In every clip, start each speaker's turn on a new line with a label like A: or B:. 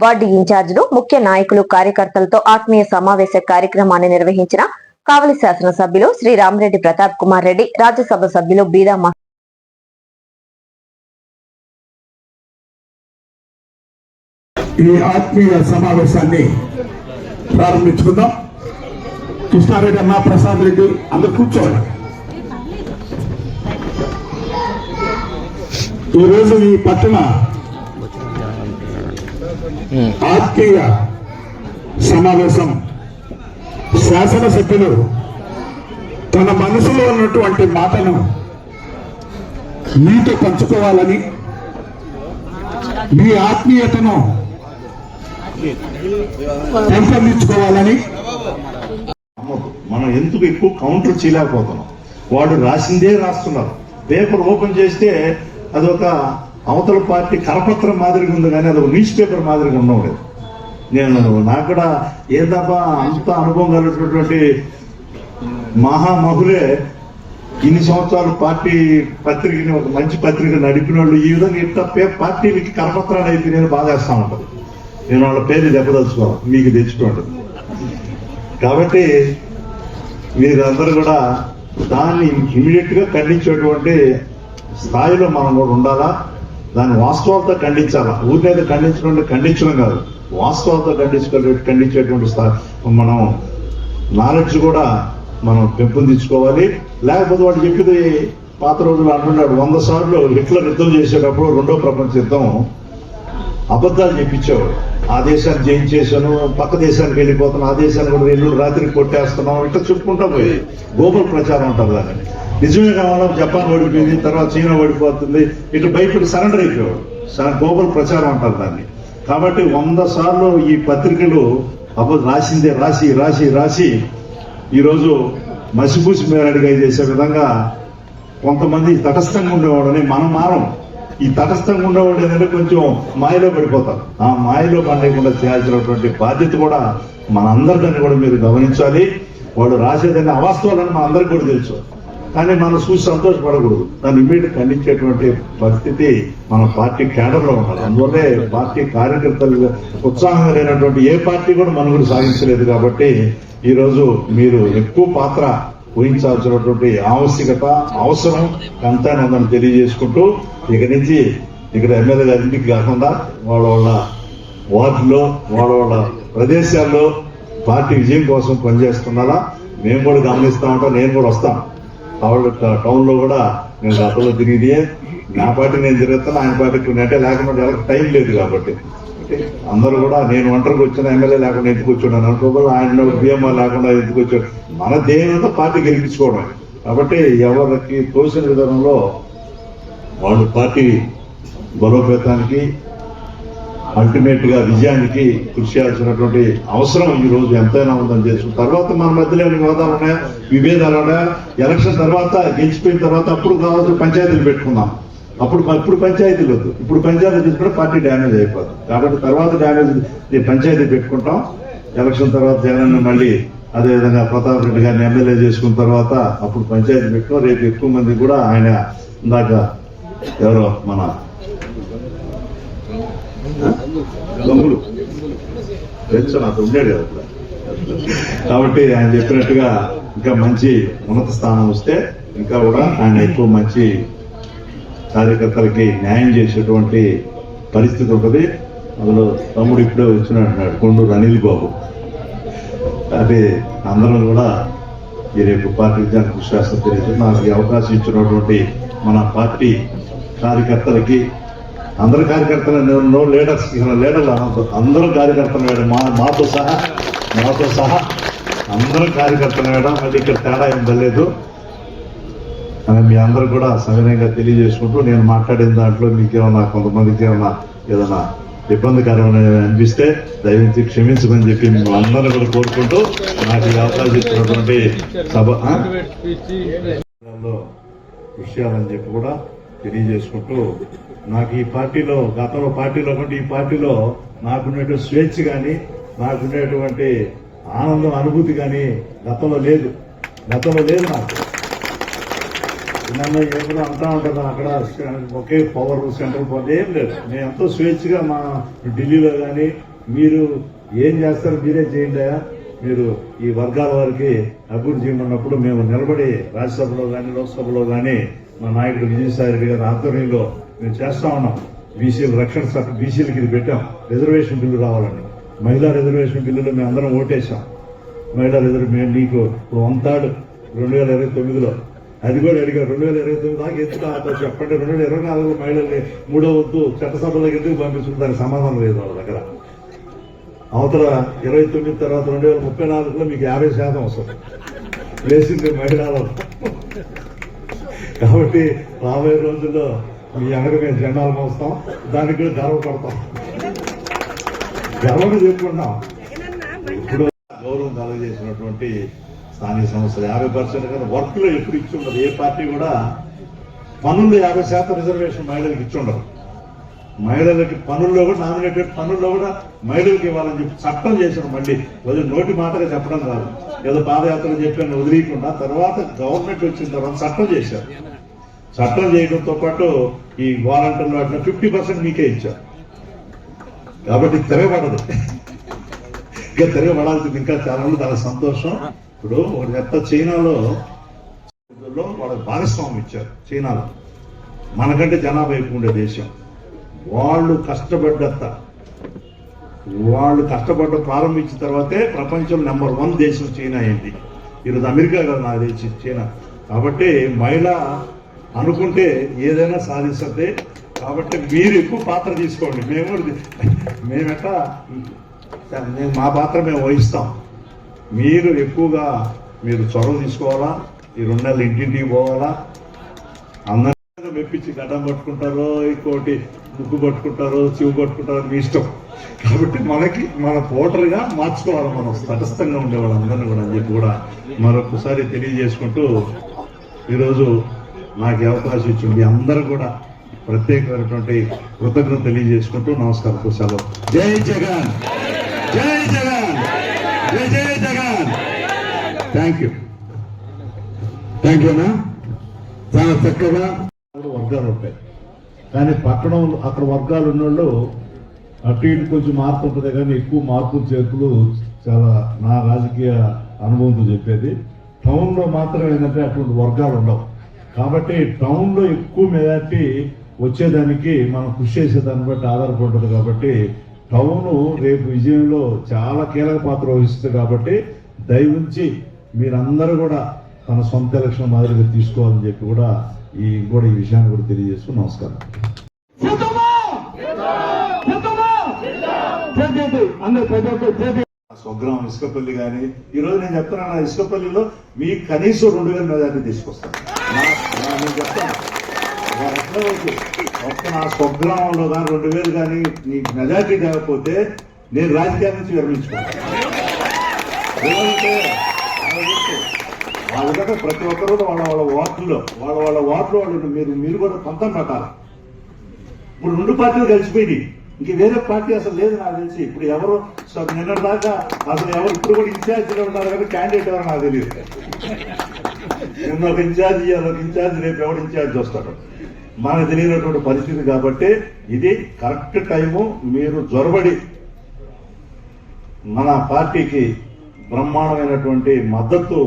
A: Ward ఇన్ఛార్జీలు ముఖ్య నాయకులు కార్యకర్తలతో ఆత్మీయ సమావేశ కార్యక్రమాన్ని నిర్వహించిన కావలి శాసనసభ్యులు శ్రీ రామరెడ్డి ప్రతాప్ కుమార్ రెడ్డి రాజ్యసభ సభ్యులు బీదా
B: ఈ ఆత్మీయ సమావేశాన్ని ప్రారంభించుకుందాం. కృష్ణారెడ్డి అన్న ప్రసాద్ రెడ్డి అందరు కూర్చోవాలి ఈరోజు ఈ పట్టణ ఆత్మీయ సమావేశం శాసనసభ్యులు తన మనసులో ఉన్నటువంటి మాటను మీతో పంచుకోవాలని మీ ఆత్మీయతను పెంపొందించుకోవాలని
C: మనం ఎందుకు ఎక్కువ కౌంటర్ చేయలేకపోతున్నాం? వాడు రాసిందే రాస్తున్నారు. పేపర్ ఓపెన్ చేస్తే అదొక అవతల పార్టీ కరపత్రం మాదిరిగా ఉంది కానీ అది ఒక న్యూస్ పేపర్ మాదిరిగా ఉండలేదు నేను నాకు కూడా ఏందబ్బా అంత అనుభవం కలిగినటువంటి మహామహులే ఇన్ని సంవత్సరాలు పార్టీ పత్రికని ఒక మంచి పత్రిక నడిపిన వాళ్ళు ఈ విధంగా ఇంత పే- పార్టీలకి కరపత్రాలు అయితే నేను బాధేస్తా ఉంటుంది నేను వాళ్ళ పేరు దెబ్బదలుచుకోవాలి మీకు తెచ్చుకోండి. కాబట్టి మీరందరూ కూడా దాన్ని ఇమీడియట్గా ఖండించేటువంటి స్థాయిలో మనం కూడా ఉండాలా? దాన్ని వాస్తవాలతో ఖండించాలా? ఊరినైతే ఖండించడం ఖండించడం కాదు. వాస్తవాలతో ఖండించుకో ఖండించేటువంటి స్థాయి మనం నాలెడ్జ్ కూడా మనం పెంపొందించుకోవాలి లేకపోతే వాడు చెప్పింది పాత రోజులు అంటున్నాడు వంద సార్లు హిట్లర్ యుద్ధం చేసేటప్పుడు రెండో ప్రపంచ యుద్ధం అబద్ధాలు చెప్పించేవాడు. ఆ దేశాన్ని జయించేశాను పక్క దేశానికి వెళ్ళిపోతున్నాను ఆ దేశాన్ని కూడా ఎల్లుండి రాత్రికి కొట్టేస్తున్నాం ఇట్లా చెప్పుకుంటా పోయి గోబల్ ప్రచారం ఉంటుంది దాన్ని. నిజమే కావాలా? జపాన్ ఓడిపోయింది తర్వాత చైనా ఓడిపోతుంది. ఇటు భయపడి సరెండర్ అయిపోయాడు గ్లోబల్ ప్రచారం అంటారు దాన్ని. కాబట్టి వంద సార్లు ఈ పత్రికలు అప్పుడు రాసిందే రాసి రాసి రాసి ఈరోజు మసిపూసి మేరడిగా చేసే విధంగా కొంతమంది తటస్థంగా ఉండేవాడని మనం మారం. ఈ తటస్థంగా ఉండేవాడు ఏంటంటే కొంచెం మాయలో పడిపోతారు. ఆ మాయలో పండకుండా చేయాల్సినటువంటి బాధ్యత కూడా మనందరిదాన్ని కూడా మీరు గమనించాలి. వాడు రాసేదాన్ని అవాస్తవాలని మనందరికీ కూడా తెలుసు. కానీ మనం చూసి సంతోషపడకూడదు. దాన్ని ఇమీడియట్ ఖండించేటువంటి పరిస్థితి మన పార్టీ కేడర్లో ఉండాలి. అందువల్లే పార్టీ కార్యకర్తలు ఉత్సాహంగా లేనటువంటి ఏ పార్టీ కూడా మనం కూడా సాధించలేదు కాబట్టి ఈరోజు మీరు ఎక్కువ పాత్ర ఊహించాల్సినటువంటి ఆవశ్యకత అవసరం ఎంతైనా ఉందని తెలియజేసుకుంటూ ఇక నుంచి ఇక్కడ ఎమ్మెల్యే గారి ఇంటికి కాకుండా వాళ్ళ వాళ్ళ వార్డులో వాళ్ళ వాళ్ళ ప్రదేశాల్లో పార్టీ విజయం కోసం పనిచేస్తున్నారా? మేము కూడా గమనిస్తూ ఉంటాం నేను కూడా వస్తాను ఆవిడ టౌన్లో కూడా నేను గతంలో తిరిగి నా పార్టీ నేను తిరుగుతాను ఆయన పార్టీకి నెట్టే లేకుండా ఎవరికి టైం లేదు కాబట్టి. అందరూ కూడా నేను ఒంటరికి వచ్చిన ఎమ్మెల్యే లేకుండా ఎందుకు వచ్చాను అనుకోవాలి ఆయన బిఎంఆర్ లేకుండా ఎత్తుకొచ్చాడు మన దేనితో పార్టీ గెలిపించుకోవడం. కాబట్టి ఎవరికి తోసిన విధానంలో వాళ్ళు పార్టీ బలోపేతానికి అల్టిమేట్గా విజయానికి కృషి చేయాల్సినటువంటి అవసరం ఈ రోజు ఎంతైనా ఉందని తెలుసు. తర్వాత మన మధ్యలో ఏమైనా వివాదాలు ఉన్నాయా? విభేదాలు ఉన్నాయా? ఎలక్షన్ తర్వాత గెలిచిపోయిన తర్వాత అప్పుడు కావాల్సిన పంచాయతీలు పెట్టుకుందాం. అప్పుడు ఇప్పుడు పంచాయతీలు వద్దు. ఇప్పుడు పంచాయతీ తీసుకుంటే పార్టీ డ్యామేజ్ అయిపోతుంది కాబట్టి తర్వాత డ్యామేజ్ పంచాయతీ పెట్టుకుంటాం. ఎలక్షన్ తర్వాత జగన్ మళ్ళీ అదేవిధంగా ప్రతాప్ రెడ్డి గారిని ఎమ్మెల్యే చేసుకున్న తర్వాత అప్పుడు పంచాయతీ పెట్టుకున్నాం. రేపు ఎక్కువ మంది కూడా ఆయన ఇందాక ఎవరో మన గంగులు. తెలుసు నాకు ఉండేది అట్లా కాబట్టి ఆయన చెప్పినట్టుగా ఇంకా మంచి ఉన్నత స్థానం వస్తే ఇంకా కూడా ఆయన ఎక్కువ మంచి కార్యకర్తలకి న్యాయం చేసేటువంటి పరిస్థితి ఉంటుంది. అందులో తమ్ముడు ఇప్పుడే వచ్చినట్టున్నాడు కొండూరు అనిల్ బాబు. అది అందరం కూడా ఈ రేపు పార్టీ విజయానికి కృషి చేస్తా తెలియదు నాకు ఈ అవకాశం ఇచ్చినటువంటి మన పార్టీ కార్యకర్తలకి అందరు కార్యకర్తలు నో లీడర్స్ లీడర్లు? అనొద్దు అందరూ కార్యకర్తలు వేయడం మా మాతో సహా మాతో సహా అందరూ కార్యకర్తలు వేయడం మళ్ళీ ఇక్కడ తేడా ఏం తెలియదు అని మీ అందరూ కూడా సవినయంగా తెలియజేసుకుంటూ నేను మాట్లాడిన దాంట్లో మీకేమన్నా కొంతమందికి ఏమన్నా ఏదైనా ఇబ్బందికరమైన అనిపిస్తే దయవించి క్షమించమని చెప్పి అందరినీ కూడా కోరుకుంటూ నాకు ఈ అవకాశం ఇచ్చినటువంటి సభ విషయాలని చెప్పి కూడా తెలియజేసుకుంటూ నాకు ఈ పార్టీలో గతంలో పార్టీలో కంటే ఈ పార్టీలో నాకున్నటువంటి స్వేచ్ఛ కానీ నాకున్నటువంటి ఆనందం అనుభూతి కానీ గతంలో లేదు. గతంలో లేదు నాకు నన్ను అంతా అంటా అక్కడ ఒకే పవర్ సెంట్రల్ పవర్ ఏం లేదు. నేను ఎంతో స్వేచ్ఛగా మా ఢిల్లీలో కానీ మీరు ఏం చేస్తారో మీరే చేయండి మీరు ఈ వర్గాల వారికి అభివృద్ధి ఉన్నప్పుడు మేము నిలబడి రాజ్యసభలో కానీ లోక్సభలో కానీ మా నాయకుడు విజయసాయి రెడ్డి గారి ఆధ్వర్యంలో మేము చేస్తా ఉన్నాం. బీసీల రక్షణ శాఖ బీసీలకి ఇది పెట్టాం. రిజర్వేషన్ బిల్లు రావాలని. మహిళా రిజర్వేషన్ బిల్లులో మేము అందరం ఓటేసాం మహిళా రిజర్వ్ మేము నీకు ఇప్పుడు వంతాడు రెండు వేల ఇరవై తొమ్మిదిలో. అది కూడా అడిగారు రెండు వేల ఇరవై తొమ్మిది దాకా ఎందుకు చెప్పండి. రెండు వేల ఇరవై నాలుగు మహిళల్ని మూడో వద్దు చట్టసభలోకి ఎందుకు పంపించుకుంటారు దానికి సమాధానం లేదు వాళ్ళ దగ్గర. అవతల ఇరవై తొమ్మిది తర్వాత రెండు వేల ముప్పై నాలుగులో మీకు యాభై శాతం వస్తుంది. వేసింది మహిళలు కాబట్టి రాబోయే రోజుల్లో మీ అందరూ మేము జెండాలు మోస్తాం. దానికి కూడా గర్వపడతాం గర్వంగా చెప్పుకున్నాం ఇప్పుడు గౌరవం కలగజేసినటువంటి స్థానిక సంస్థలు యాభై పర్సెంట్ కదా వర్క్లో ఎప్పుడు ఇచ్చి ఉండదు ఏ పార్టీ కూడా పనుల్లో యాభై శాతం రిజర్వేషన్ మహిళలకు ఇచ్చి ఉండరు మహిళలకి పనుల్లో కూడా నామినేటెడ్ పనుల్లో కూడా మహిళలకు ఇవ్వాలని చెప్పి చట్టం చేశారు మళ్ళీ. వదిలి నోటి మాటగా చెప్పడం కాదు. ఏదో పాదయాత్ర చెప్పాను వదిలేయకుండా. తర్వాత గవర్నమెంట్ వచ్చిన తర్వాత చట్టం చేశారు. చట్టం చేయడంతో పాటు ఈ వాలంటీర్లు అట్లా ఫిఫ్టీ పర్సెంట్ మీకే ఇచ్చారు. కాబట్టి తిరగబడదు ఇంకా తిరగబడాల్సింది ఇంకా చాలా మంది చాలా సంతోషం. ఇప్పుడు ఎంత చైనాలో వాళ్ళకి భాగస్వామ్యం ఇచ్చారు చైనాలో. మనకంటే జనాభా ఎక్కువ ఉండే దేశం. వాళ్ళు కష్టపడ్డంత. వాళ్ళు కష్టపడ్డ ప్రారంభించిన తర్వాతే ప్రపంచం నెంబర్ వన్ దేశం చైనా అయింది. ఈరోజు అమెరికా కదా నాకు తెలిసి చైనా. కాబట్టి మహిళ అనుకుంటే ఏదైనా సాధిస్తుంది కాబట్టి మీరు ఎక్కువ పాత్ర తీసుకోండి. మేము మేమెట్లా మేము మా పాత్ర మేము వహిస్తాం. మీరు ఎక్కువగా మీరు చొరవ తీసుకోవాలా? ఈ రెండు నెలలు ఇంటింటికి పోవాలా? అందరూ మెప్పించి గడ్డం పట్టుకుంటారో ఇంకోటి ముక్కు పట్టుకుంటారో చెవు పట్టుకుంటారో మీ ఇష్టం. కాబట్టి మనకి మన పోటర్గా మార్చుకోవాలి మనం తటస్థంగా ఉండే అందరినీ కూడా అని చెప్పి కూడా మరొకసారి తెలియజేసుకుంటూ ఈరోజు నాకు అవకాశం అవకాశం ఇచ్చింది అందరూ కూడా ప్రత్యేకమైనటువంటి కృతజ్ఞత తెలియజేసుకుంటూ నమస్కారం సెలవు జై జగన్! జై జగన్! జై జై జగన్! థ్యాంక్ యూ థ్యాంక్ యూనా చాలా చక్కగా వర్గాలు ఉంటాయి. కానీ పట్టణం అక్కడ వర్గాలు ఉన్నోళ్ళు అటు ఇటు కొంచెం మార్పు ఉంటుంది కానీ ఎక్కువ మార్పులు చేతులు చాలా నా రాజకీయ అనుభవంతో చెప్పేది. టౌన్లో మాత్రం ఏంటంటే అటువంటి వర్గాలు ఉండవు. కాబట్టి టౌన్లో ఎక్కువ మెజార్టీ వచ్చేదానికి మనం కృషి చేసేదాన్ని బట్టి ఆధారపడదు కాబట్టి టౌన్ రేపు విజయంలో చాలా కీలక పాత్ర వహిస్తుంది కాబట్టి దయవుంచి మీరందరూ కూడా తన సొంత ఎలక్షన్ మాదిరిగా తీసుకోవాలని చెప్పి కూడా ఈ కూడా ఈ విషయాన్ని కూడా తెలియజేస్తూ నమస్కారం. స్వగ్రామం ఇసుకపల్లి కానీ ఈరోజు నేను చెప్తున్నాను నా ఇసుకపల్లిలో మీ కనీసం రెండు వేల మెజార్టీ తీసుకొస్తాను నేను చెప్తాను నా ఎట్లా ఒక్క నా స్వగ్రామంలో కానీ రెండు వేలు కానీ నీకు మెజార్టీ లేకపోతే నేను రాజకీయాల నుంచి విరమించుకుంటాను వాళ్ళ గుర్తు. ప్రతి ఒక్కరు వాళ్ళ వాళ్ళ వార్డులో వాళ్ళ వాళ్ళ వార్డులో వాళ్ళు మీరు మీరు కూడా పంతం పెట్టాలి ఇప్పుడు రెండు పార్టీలు కలిసిపోయినాయి ఇంక వేరే పార్టీ అసలు లేదు నాకు తెలిసి ఇప్పుడు ఎవరు నిన్న దాకా అసలు ఎవరు ఇప్పుడు కూడా ఇన్ఛార్జ్ ఉన్నారు కానీ క్యాండిడేట్ ఎవరు నాకు తెలియదు నిన్న ఒక ఇన్ఛార్జ్ ఇవ్వాలి ఒక ఇన్ఛార్జ్ రేపు ఎవరు ఇన్ఛార్జ్ వస్తాడు. మనకు తెలియనటువంటి పరిస్థితి కాబట్టి ఇది కరెక్ట్ టైము మీరు జొరబడి మన పార్టీకి బ్రహ్మాండమైనటువంటి మద్దతు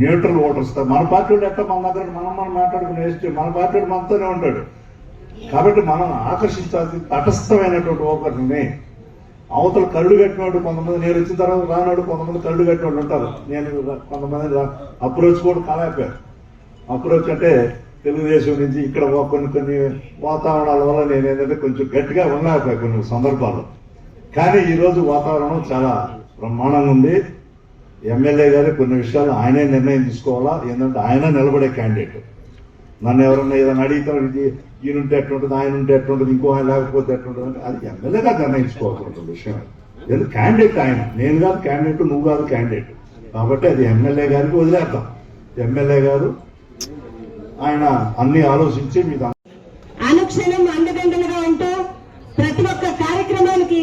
C: న్యూట్రల్ ఓటర్స్ మన పార్టీ వాళ్ళు ఎట్లా మన దగ్గర మనం మనం మాట్లాడుకుని వేస్ట్ మన పార్టీ వాడు మనతోనే ఉంటాడు. కాబట్టి మనం ఆకర్షించాల్సి తటస్థమైనటువంటి ఒకరిని అవతల కళ్ళు కట్టినోడు కొంతమంది నేను వచ్చిన తర్వాత రానాడు కొంతమంది కళ్ళు కట్టినోడు ఉంటారు. నేను కొంతమంది అప్రోచ్ కూడా కాలేపారు అప్రోచ్ అంటే తెలుగుదేశం నుంచి ఇక్కడ కొన్ని కొన్ని వాతావరణాల వల్ల నేను ఏంటంటే కొంచెం గట్టిగా ఉన్నాయి కొన్ని సందర్భాలు కానీ ఈరోజు వాతావరణం చాలా బ్రహ్మాండంగా ఉంది. ఎమ్మెల్యే గారు కొన్ని విషయాలు ఆయనే నిర్ణయం తీసుకోవాలా? ఏంటంటే ఆయన నిలబడే క్యాండిడేట్ నన్ను ఎవరన్నా ఏదైనా అడిగితే ఇది ఈయన ఉంటే ఎట్లుంటుంది ఆయన ఉంటే ఎట్లుంటుంది ఇంకో ఆయన లేకపోతే ఎట్లుంటుంది అంటే అది ఎమ్మెల్యేగా నిర్ణయించుకోవాల్సిన విషయం లేదు క్యాండిడేట్ ఆయన. నేను కాదు క్యాండిడేట్ నువ్వు కాదు క్యాండిడేట్ కాబట్టి అది ఎమ్మెల్యే గారికి వదిలేద్దాం. ఎమ్మెల్యే గారు ఆయన అన్ని ఆలోచించి మీకు
D: అనుక్షణం అండదండలుగా ఉంటూ ప్రతి ఒక్క కార్యక్రమానికి